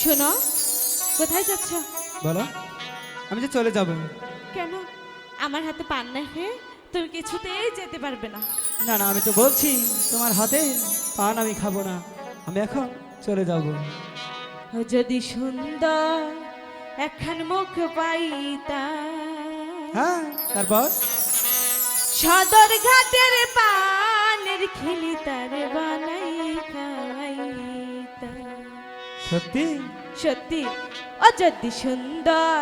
শোনো কোথায় যাচ্ছ? বলো। আমি যে চলে যাব। কেন? আমার হাতে পান না খেয়ে তুমি কিছুতেই যেতে পারবে না। না না আমি তো বলছি তোমার হাতে পান আমি খাব না। আমি এখন চলে যাব। যদি সুন্দর একখান মুখ পাইতা। হ্যাঁ তারপর? সদর ঘাটের পানের খিলি তার বানাই সত্যি? সত্যি। ও যদি সুন্দর,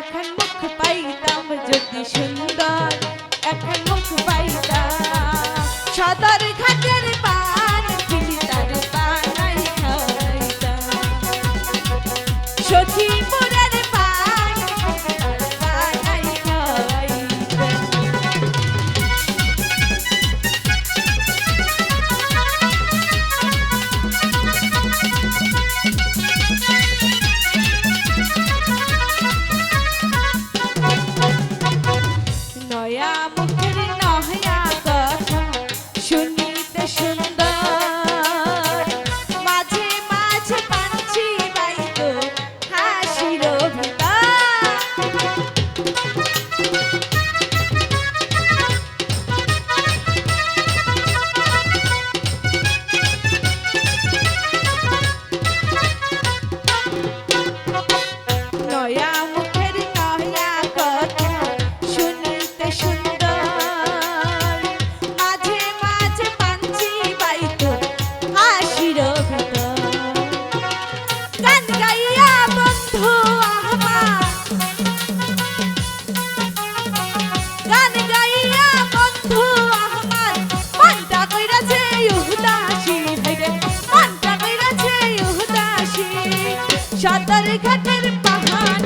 এখন মুখ পাইতাম যদি সুন্দর, এখন মুখ পাইতাম। সদর ঘাটের পান খিলি পানাই খাইতাম। সখীপুরের ঘাটের পাহাড়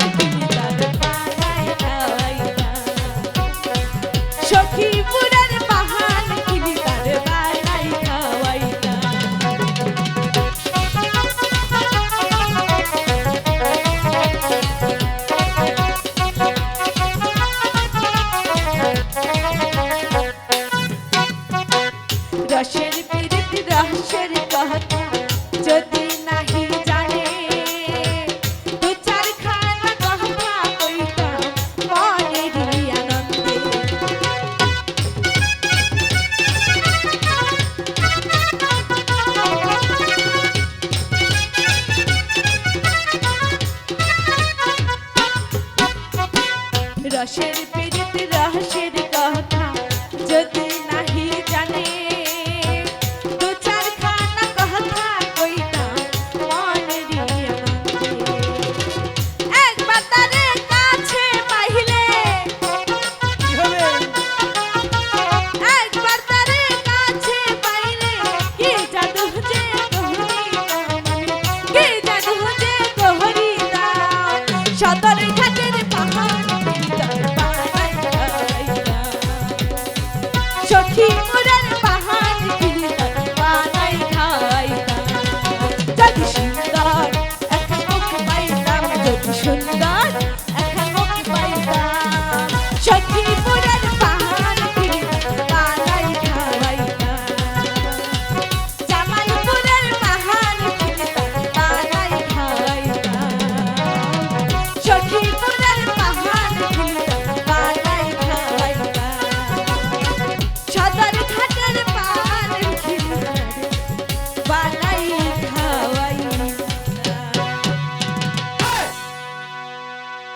সখীপুরের পাহাড় পীড়িত রহস্যের কথা যদি जा शेर पीड़ित रहा शेर कहता जद